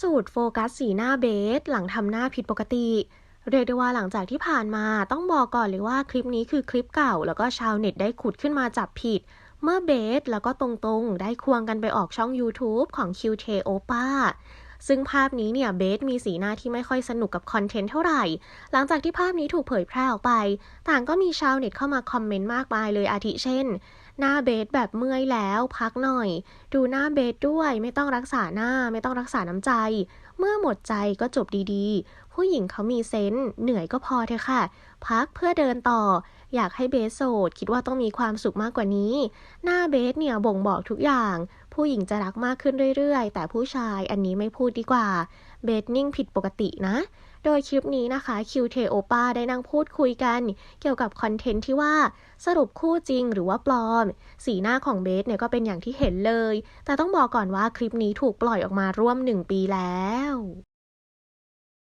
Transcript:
สุดโฟกัสสีหน้าเบส หลังทำหน้าผิดปกติ เรียกได้ว่าหลังจากที่ผ่านมาต้องบอกก่อนเลยว่าคลิปนี้คือคลิปเก่า แล้วก็ชาวเน็ตได้ขุดขึ้นมาจับผิด เมื่อเบสแล้วก็ตรงๆ ได้ควงกันไปออกช่อง YouTube ของ QT Opa ซึ่งภาพนี้เนี่ยเบสมีสีหน้าที่ไม่ค่อยสนุกกับคอนเทนต์เท่าไหร่ หลังจากที่ภาพนี้ถูกเผยแพร่ออกไป ต่างก็มีชาวเน็ตเข้ามาคอมเมนต์มากมายเลยอาทิเช่นหน้าเบสแบบเมื่อยแล้วพักหน่อย ดูหน้าเบสด้วย ไม่ต้องรักษาหน้าไม่ต้องรักษาน้ำใจ เมื่อหมดใจก็จบดีๆ ผู้หญิงเขามีเซนส์เหนื่อยก็พอเถอะค่ะ พักเพื่อเดินต่อ อยากให้เบสโสด คิดว่าต้องมีความสุขมากกว่านี้ หน้าเบสเนี่ยบ่งบอกทุกอย่าง ผู้หญิงจะรักมากขึ้นเรื่อยๆ แต่ผู้ชายอันนี้ไม่พูดดีกว่า เบสนิ่งผิดปกตินะ โดยคลิปนี้นะคะคิวเทโอป้าได้นั่งพูดคุยกัน เกี่ยวกับคอนเทนต์ที่ว่าสรุปคู่จริงหรือว่าปลอม สีหน้าของเบสเนี่ยก็เป็นอย่างที่เห็นเลย แต่ต้องบอกก่อนว่าคลิปนี้ถูกปล่อยออกมาร่วมหนึ่งปีแล้ว